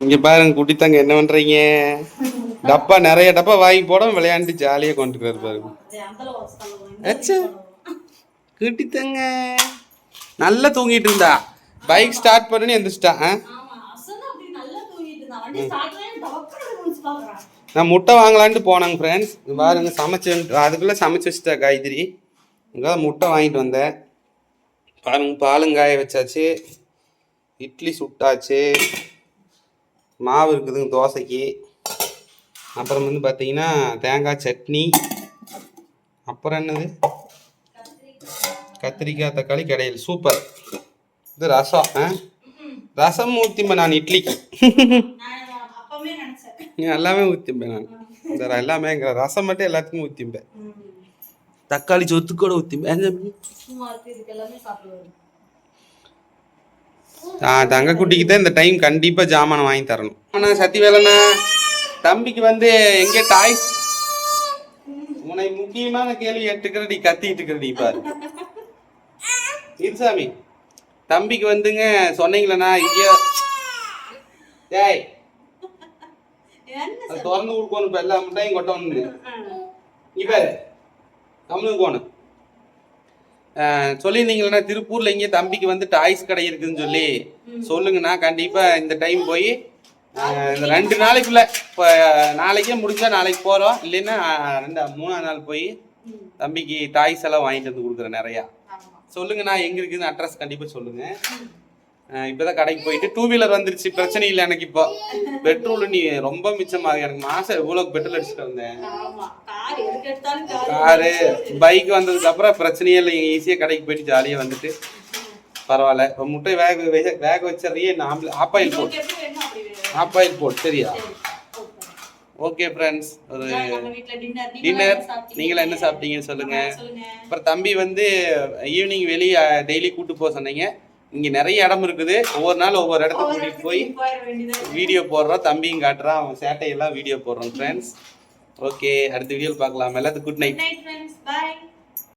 இங்க பாருங்க குட்டித்தாங்க என்ன பண்றீங்க? டப்பா நிறைய டப்பா வாங்கி போட விளையாண்டு ஜாலியா கொண்டுக்கிறாரு பாருங்க குட்டி குட்டித்தாங்க. நல்லா தூங்கிட்டு இருந்தா. பைக் ஸ்டார்ட் பண்ணி எந்திரிச்சிட்டா நான் முட்டை வாங்கலான்ட்டு போனாங்க ஃப்ரெண்ட்ஸ் பாருங்க சமைச்சு அதுக்குள்ளே சமைச்சு வச்சுட்டா காய்கறி இங்கே முட்டை வாங்கிட்டு வந்தேன். பாருங்க பாலும் காய வச்சாச்சு. இட்லி சுட்டாச்சு. மாவு இருக்குதுங்க தோசைக்கு. அப்புறம் வந்து பார்த்தீங்கன்னா தேங்காய் சட்னி. அப்புறம் என்னது? கத்திரிக்காய் தக்காளி கடையில். சூப்பர் இது ரசம் ஆ? ரசம் ஊற்றிப்பேன் நான் இட்லிக்கு. எல்லாமே ஊற்றிப்பேன் நான். இந்த ர- எல்லாமே இங்க ரசம் மட்டும் எல்லாத்துக்கும் ஊற்றிப்பேன் தக்காளி சொத்து கூட ஊற்றிப்பேன் சும்மா இருக்கு இதுக்கு எல்லாமே சாப்பிடுவாரு தங்க குட்டிக்கு தான் இந்த டைம் கண்டிப்பாக ஜாமான் வாங்கி தரணும். ஆனால் சத்தி வேலைண்ணா தம்பிக்கு வந்து எங்கே டாய்ஸ்? உன்னை முக்கியமான கேள்வி கேட்டுக்கிறடி கத்திட்டு இருக்கிறடி பாரு. இருசாமி தம்பிக்கு வந்துங்க சொன்னீங்களண்ணா இங்கேயோ. அது திறந்து கொடுக்கணும் இப்போ எல்லா முட்டையும் கொட்டணும் இப்போ தமிழுக்கு போகணும் சொல்லியிருந்தீங்களா திருப்பூர்ல இங்கே தம்பிக்கு வந்து டாய்ஸ் கடை இருக்குதுன்னு சொல்லி. சொல்லுங்கண்ணா கண்டிப்பா இந்த டைம் போய் இந்த ரெண்டு நாளைக்குள்ள இப்போ நாளைக்கே முடிஞ்சா நாளைக்கு போறோம். இல்லைன்னா ரெண்டு மூணாம் நாள் போய் தம்பிக்கு டாய்ஸ் எல்லாம் வாங்கிட்டு வந்து கொடுக்குறேன் நிறையா. சொல்லுங்கண்ணா எங்க இருக்குதுன்னு அட்ரஸ் கண்டிப்பா சொல்லுங்க. இப்பதான் கடைக்கு போயிட்டு டூ வீலர் வந்துருச்சு பிரச்சனை இல்லை எனக்கு இப்போ. பெட்ரோல் நீ ரொம்ப மிச்சமாகுது எனக்கு மாசம் எவ்வளவு பெட்ரோல் அடிச்சுட்டு வந்தேன்? கார் பைக் வந்ததுக்கு அப்புறம் பிரச்சனையே இல்லை. ஈஸியாக கடைக்கு போயிட்டு ஜாலியாக வந்துட்டு. பரவாயில்ல. இப்போ முட்டை வேக வேக வச்சறியே நான் ஆப்பாயில் போட். உங்களுக்கு எப்படி வேணுமோ அப்படி வேணும். ஆப்பாயில் போட் சரியா. ஓகே ஃப்ரெண்ட்ஸ் ஒரு டின்னர் டின்னர் நீங்களா என்ன சாப்பிட்டீங்கன்னு சொல்லுங்க. சொல்லுங்க. அப்புறம் தம்பி வந்து ஈவினிங் வெளியே டெய்லி கூட்டு போக சொன்னீங்க. இங்கே நிறைய இடம் இருக்குது. ஒவ்வொரு நாள் ஒவ்வொரு இடத்துக்கு கூட்டிகிட்டு போய் வீடியோ போடுறோம். தம்பியும் காட்டுறான். அவன் சேட்டையெல்லாம் வீடியோ போடுறோம் ஃப்ரெண்ட்ஸ் ஓகே அடுத்த வீடியோவில் பார்க்கலாம். எல்லாத்துக்கும் குட் நைட் பை